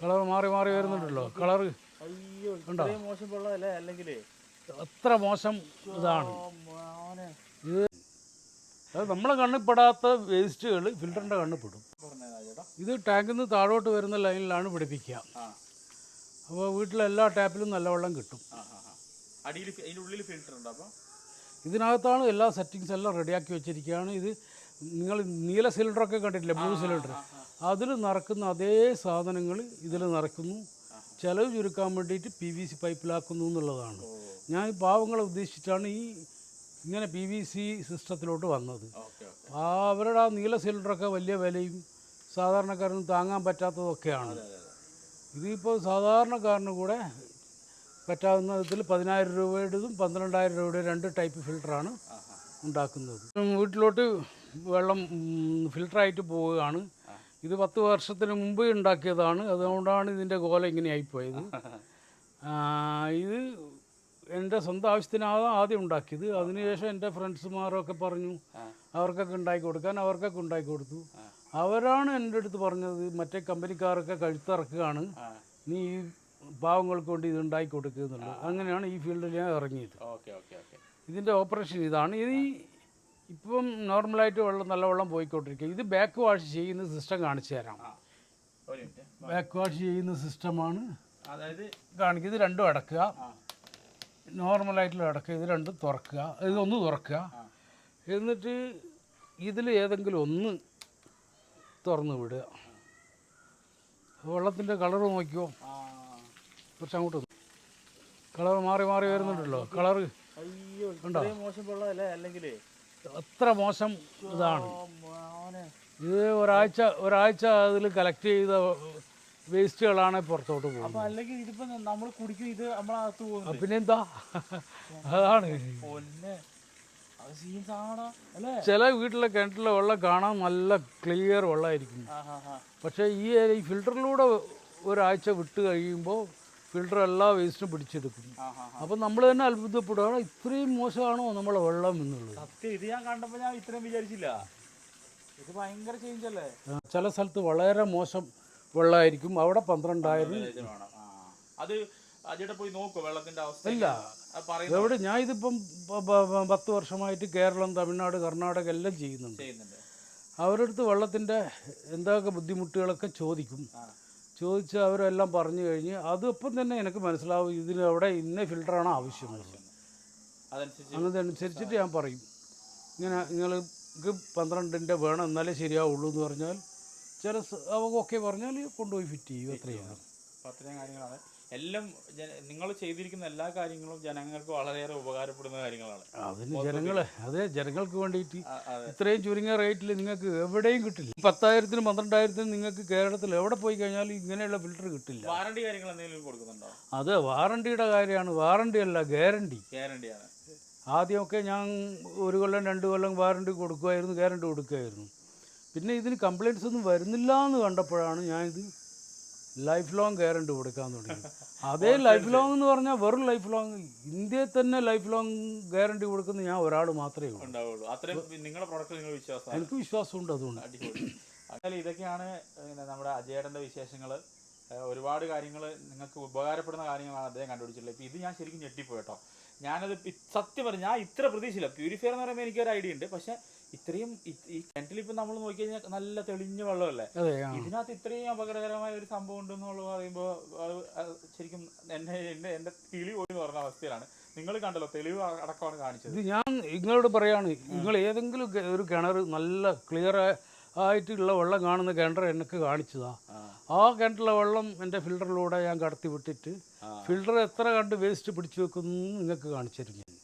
Colour മാറി മാറി വരുന്നുണ്ടല്ലോ. കളർ അത്ര മോശം ഇതാണ്. ഇത് അത് നമ്മളെ കണ്ണിൽപ്പെടാത്ത വേസ്റ്റുകൾ ഫിൽറ്ററിന്റെ കണ്ണിൽപ്പെടും ഇത് ടാങ്കിൽ നിന്ന് താഴോട്ട് വരുന്ന ലൈനിലാണ് പിടിപ്പിക്കുക. അപ്പോൾ വീട്ടിലെ എല്ലാ ടാപ്പിലും നല്ല വെള്ളം കിട്ടും. അടിയിൽ ഫിൽറ്റർ ഉണ്ട് ഇതിനകത്താണ് എല്ലാ സെറ്റിങ്സ് എല്ലാം റെഡിയാക്കി വെച്ചിരിക്കുകയാണ്. ഇത് നിങ്ങൾ നീല സിലിണ്ടറൊക്കെ കണ്ടിട്ടില്ലേ? Blue cylinder. അതിൽ നിറക്കുന്ന അതേ സാധനങ്ങൾ ഇതിൽ നിറക്കുന്നു ചിലവ് ചുരുക്കാൻ വേണ്ടിയിട്ട് പി വി സി പൈപ്പിലാക്കുന്നു എന്നുള്ളതാണ്. ഞാൻ ഈ പാവങ്ങളെ ഉദ്ദേശിച്ചിട്ടാണ് ഈ ഇങ്ങനെ പി വി സി സിസ്റ്റത്തിലോട്ട് വന്നത്. അവരുടെ ആ നീല സിലിണ്ടറൊക്കെ വലിയ വിലയും സാധാരണക്കാരന് താങ്ങാൻ പറ്റാത്തതൊക്കെയാണ്. ഇതിപ്പോൾ സാധാരണക്കാരന് കൂടെ പറ്റാവുന്ന വിധത്തിൽ പതിനായിരം രൂപയുടേതും പന്ത്രണ്ടായിരം രൂപയുടെ രണ്ട് ടൈപ്പ് ഫിൽറ്ററാണ് ആ ഉണ്ടാക്കുന്നത്. വീട്ടിലോട്ട് വെള്ളം ഫിൽട്ടറായിട്ട് പോവുകയാണ്. ഇത് പത്ത് വർഷത്തിന് മുമ്പ് ഉണ്ടാക്കിയതാണ്. അതുകൊണ്ടാണ് ഇതിന്റെ ഗോല ഇങ്ങനെ ആയിപ്പോയത്. ആ, ഇത് എന്റെ സ്വന്തം ആവശ്യത്തിനാണ് ആദ്യം ഉണ്ടാക്കിയത്. അതിനുശേഷം എന്റെ ഫ്രണ്ട്സുമാരൊക്കെ പറഞ്ഞു അവർക്കൊക്കെ ഉണ്ടാക്കി കൊടുക്കാൻ അവർക്കൊക്കെ ഉണ്ടാക്കി കൊടുത്തു. അവരാണ് എന്റെ അടുത്ത് പറഞ്ഞത് മറ്റേ കമ്പനിക്കാരൊക്കെ കഴുത്തിറക്കുകയാണ്. നീ ഈ പാവങ്ങൾക്ക് വേണ്ടി ഇത് ഉണ്ടാക്കി കൊടുക്കുക എന്നുള്ളത്. അങ്ങനെയാണ് ഈ ഫീൽഡിൽ ഞാൻ ഇറങ്ങിയത്. Okay okay. ഇതിന്റെ ഓപ്പറേഷൻ ഇതാണ്. ഇത് ഈ ഇപ്പം നോർമലായിട്ട് വെള്ളം നല്ല വെള്ളം പോയിക്കൊണ്ടിരിക്കുക. ഇത് ബാക്ക് വാഷ് ചെയ്യുന്ന സിസ്റ്റം കാണിച്ചു തരാം. ബാക്ക് വാഷ് ചെയ്യുന്ന സിസ്റ്റമാണ് അതായത് കാണിക്കുക ഇത് രണ്ടും അടക്കുക. നോർമലായിട്ടുള്ള അടക്കുക. ഇത് രണ്ടും തുറക്കുക. ഇതൊന്ന് തുറക്കുക. എന്നിട്ട് ഇതിൽ ഏതെങ്കിലും ഒന്ന് തുറന്ന് വിടുക. വെള്ളത്തിന്റെ കളർ നോക്കിയോ കുറച്ച് അങ്ങോട്ട് കളർ മാറി മാറി വരുന്നുണ്ടല്ലോ. കളർ അയ്യോ ഇത്രയും മോശം വെള്ളമല്ലേ അല്ലെങ്കിലേ? അത്ര മോശം ഇതാണ്. ഇത് ഒരാഴ്ച ഒരാഴ്ച അതിൽ കളക്ട് ചെയ്ത വേസ്റ്റുകളാണ് പുറത്തോട്ട് പോകുന്നത്. പിന്നെ അല്ലെങ്കിൽ ഇതിപ്പോ നമ്മൾ കുടിക്കും ഇത് നമ്മളകത്ത് പിന്നെന്താ അതാണ്. ചില വീട്ടിലെ കിണറ്റിലെ വെള്ളം കാണാൻ നല്ല ക്ലിയർ വെള്ളമായിരിക്കും. പക്ഷെ ഈ ഫിൽറ്ററിലൂടെ ഒരാഴ്ച വിട്ട് കഴിയുമ്പോൾ ഫിൽറ്റർ എല്ലാ വേസ്റ്റും പിടിച്ചെടുക്കും. അപ്പം നമ്മൾ തന്നെ അത്ഭുതപ്പെടുകയാണ് ഇത്രയും മോശമാണോ നമ്മളെ വെള്ളം എന്നുള്ളത്? സത്യം ഇത് ഞാൻ കണ്ടപ്പോൾ ഞാൻ ഇത്രയും വിചാരിച്ചില്ല. ഇത് ഭയങ്കര ചേഞ്ച് അല്ലേ? ചില സ്ഥലത്ത് വളരെ മോശം വെള്ളമായിരിക്കും. അവിടെ പന്ത്രണ്ടായിരം അത് അജിയുടെ പോയി നോക്കൂ വെള്ളത്തിന്റെ അവസ്ഥ ഇല്ല. എവിടെ? ഞാൻ ഇതിപ്പം പത്ത് വർഷമായിട്ട് കേരളം തമിഴ്നാട് കർണാടക എല്ലാം ചെയ്യുന്നുണ്ട്. അവരടുത്ത് അവരുടെ അടുത്ത് വെള്ളത്തിന്റെ എന്തൊക്കെ ബുദ്ധിമുട്ടുകളൊക്കെ ചോദിക്കും. ചോദിച്ച് അവരെല്ലാം പറഞ്ഞു കഴിഞ്ഞ് അതിപ്പം തന്നെ എനിക്ക് മനസ്സിലാവും ഇതിലവിടെ ഇന്ന ഫിൽറ്ററാണ് ആവശ്യമുള്ളത്. അതനുസരിച്ച് അങ്ങനനുസരിച്ചിട്ട് ഞാൻ പറയും. ഇങ്ങനെ നിങ്ങൾക്ക് പന്ത്രണ്ടിന്റെ വേണം എന്നാലേ ശരിയാവുള്ളൂ എന്ന് പറഞ്ഞാൽ ചില അവ ഓക്കെ പറഞ്ഞാൽ കൊണ്ടുപോയി ഫിറ്റ് ചെയ്യും. അത്രയാണ്. അപ്പൊ അത്രയും കാര്യങ്ങളാണ്. എല്ലാം നിങ്ങൾ ചെയ്തിരിക്കുന്ന എല്ലാ കാര്യങ്ങളും ജനങ്ങൾക്ക് വളരെയേറെ ഉപകാരപ്പെടുന്ന കാര്യങ്ങളാണ്. അതിന് ജനങ്ങൾ അതെ ജനങ്ങൾക്ക് വേണ്ടിയിട്ട് ഇത്രയും ചുരുങ്ങിയ റേറ്റിൽ നിങ്ങൾക്ക് എവിടെയും കിട്ടില്ല. പത്തായിരത്തിനും പന്ത്രണ്ടായിരത്തിനും നിങ്ങൾക്ക് കേരളത്തിൽ എവിടെ പോയി കഴിഞ്ഞാലും ഇങ്ങനെയുള്ള ഫിൽറ്റർ കിട്ടില്ല. വാറണ്ടി കാര്യങ്ങൾ എന്തെങ്കിലും കൊടുക്കുന്നുണ്ടോ? അത് വാറണ്ടിയുടെ കാര്യമാണ്. വാറണ്ടി അല്ല ഗ്യാരണ്ടി. ഗ്യാരണ്ടിയാണ് ആദ്യമൊക്കെ ഞാൻ ഒരു കൊല്ലം രണ്ട് കൊല്ലം വാറണ്ടി കൊടുക്കുമായിരുന്നു ഗ്യാരണ്ടി കൊടുക്കുമായിരുന്നു പിന്നെ ഇതിന് കംപ്ലയിൻസ് ഒന്നും വരുന്നില്ല എന്ന് കണ്ടപ്പോഴാണ് ഞാനിത് ലൈഫ് ലോങ് ഗ്യാരണ്ടി കൊടുക്കാൻ തുടങ്ങി. അതേ ലൈഫ് ലോങ് എന്ന് പറഞ്ഞാൽ വെറും ലൈഫ് ലോങ് ഇന്ത്യയിൽ തന്നെ ലൈഫ് ലോങ് ഗ്യാരണ്ടി കൊടുക്കുന്ന ഞാൻ ഒരാൾ മാത്രമേ ഉള്ളൂ. നിങ്ങളുടെ പ്രൊഡക്റ്റ് നിങ്ങൾ വിശ്വാസം എനിക്ക് വിശ്വാസമുണ്ട് അതുകൊണ്ട്. ഇതൊക്കെയാണ് നമ്മുടെ അജയേട്ടന്റെ വിശേഷങ്ങൾ ഒരുപാട് കാര്യങ്ങൾ നിങ്ങൾക്ക് ഉപകാരപ്പെടുന്ന കാര്യങ്ങളാണ് അദ്ദേഹം കണ്ടുപിടിച്ചിട്ടുള്ളത്. ഇപ്പം ഇത് ഞാൻ ശരിക്കും ഞെട്ടിപ്പോയി കേട്ടോ. ഞാനത് സത്യം പറഞ്ഞു ഞാൻ ഇത്ര പ്രതീക്ഷയില്ല. പ്യൂരിഫയർ എന്ന് പറയുമ്പോൾ എനിക്കൊരു ഐഡിയ ഉണ്ട്. പക്ഷേ ഇത്രയും ഈ കിണറ്റിൽ ഇപ്പം നമ്മൾ നോക്കി കഴിഞ്ഞാൽ നല്ല തെളിഞ്ഞ വെള്ളമല്ലേ? ഇതിനകത്ത് ഇത്രയും അപകടകരമായ ഒരു സംഭവം ഉണ്ടെന്നുള്ളത് പറയുമ്പോൾ ശരിക്കും എന്നെ എന്റെ എന്റെ കിളി പോയി പറഞ്ഞ അവസ്ഥയിലാണ്. നിങ്ങൾ കണ്ടല്ലോ തെളിവ് അടക്കമാണ് കാണിച്ചത്. ഇത് ഞാൻ നിങ്ങളോട് പറയാണ് നിങ്ങൾ ഏതെങ്കിലും ഒരു കിണർ നല്ല ക്ലിയർ ആയിട്ടുള്ള വെള്ളം കാണുന്ന കിണർ എനിക്ക് കാണിച്ചതാ. ആ. കിണറ്റിലെ വെള്ളം എന്റെ ഫിൽറ്ററിലൂടെ ഞാൻ കടത്തി വിട്ടിട്ട് ഫിൽട്ടർ ഫിൽറ്റർ എത്ര കണ്ട് വേസ്റ്റ് പിടിച്ചു വെക്കുന്നു നിങ്ങൾക്ക് കാണിച്ചു തരും ഞാൻ.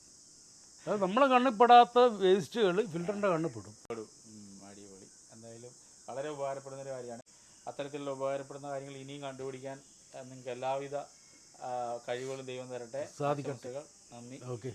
അത് നമ്മളെ കണ്ണിൽപ്പെടാത്ത വേസ്റ്റുകൾ ഫിൽറ്ററിന്റെ കണ്ണിൽപ്പെടും അടിപൊളി. എന്തായാലും വളരെ ഉപകാരപ്പെടുന്ന ഒരു കാര്യമാണ്. അത്തരത്തിലുള്ള ഉപകാരപ്പെടുന്ന കാര്യങ്ങൾ ഇനിയും കണ്ടുപിടിക്കാൻ നിങ്ങൾക്ക് എല്ലാവിധ കഴിവുകളും ദൈവം തരട്ടെ. സാധിക്കട്ടെ. നന്ദി. ഓക്കെ.